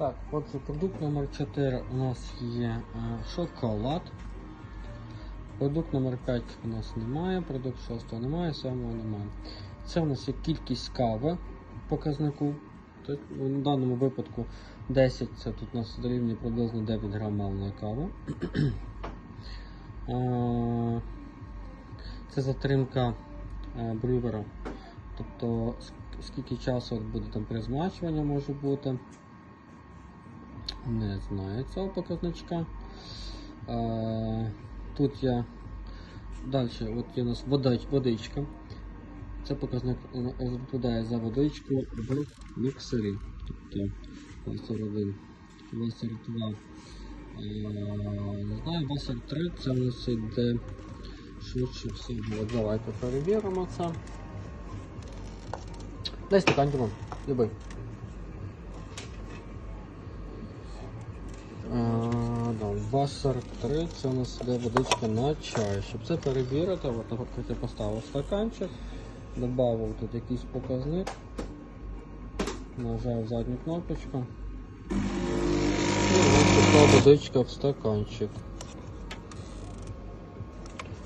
Так, отже, продукт номер 4 у нас є е, шоколад. Продукт номер 5 у нас немає, продукт 6 немає, 7 немає. Це у нас є кількість кави показнику. Тут, в даному випадку 10 це тут у нас дорівнює приблизно 9 грам мальної кави. Е, Це затримка е, брювера. Тобто скільки часу буде там при змачуванні може бути. Не знаю цього показничка. Е, тут я далі от є у нас водич, водичка. Це показник е, відповідає за водичку в міксері. Тобто 21, 22, е, не знаю, 23 це у нас йде швидше всього. Давайте перевіримо це. Дай стакан, Дімон, любий. А, да, 2,43 це у нас іде водичка на чай. Щоб це перевірити, от, наприклад, я поставив стаканчик, додав тут якийсь показник, нажав задню кнопочку. І така водичка в стаканчик.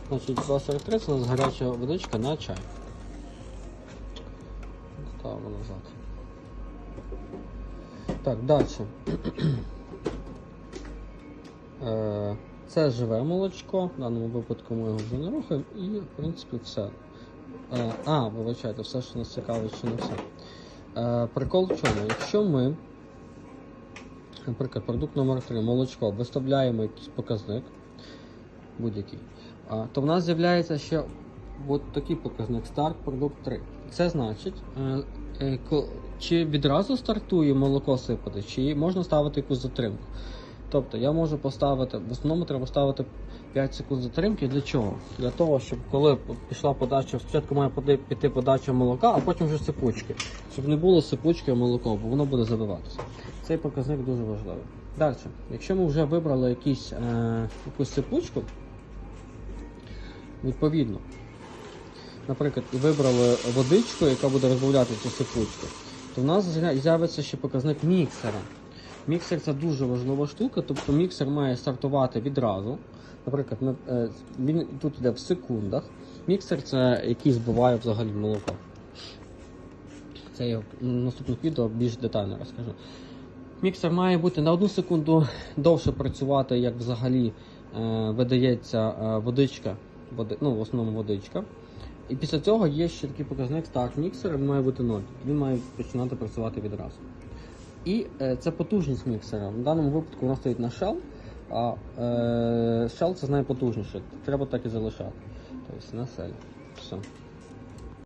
Значить, 2,43 це у нас гаряча водичка на чай. Ставимо назад. Так, далі. Е, Це живе молочко, в даному випадку ми його вже не рухаємо і в принципі все. Е, А, вибачайте, все, що нас цікавить, ще не все. Е, Прикол в чому? Якщо ми, наприклад, продукт номер 3 молочко, виставляємо якийсь показник, будь-який, то в нас з'являється ще от такий показник Start продукт 3. Це значить, чи відразу стартує молоко сипати, чи можна ставити якусь затримку. Тобто я можу поставити, в основному треба ставити 5 секунд затримки. Для чого? Для того, щоб коли пішла подача, спочатку має піти подача молока, а потім вже сипучки. Щоб не було сипучки молоко, бо воно буде забиватися. Цей показник дуже важливий. Далі, якщо ми вже вибрали якісь, е, якусь сипучку, відповідно, наприклад, і вибрали водичку, яка буде розбавляти цю сипучку, то в нас з'явиться ще показник міксера. Міксер це дуже важлива штука, тобто міксер має стартувати відразу. Наприклад, е, він тут йде в секундах. Міксер це який збиває взагалі молоко. Це я в наступних відео більш детально розкажу. Міксер має бути на одну секунду довше працювати, як взагалі е, видається е, водичка, води, ну в основному водичка. І після цього є ще такий показник старт міксера, він має бути 0. Він має починати працювати відразу. І е, це потужність міксера. В даному випадку вона стоїть на шал, а е, shell це найпотужніше. потужніше. Треба так і залишати. Тобто на сель. Все.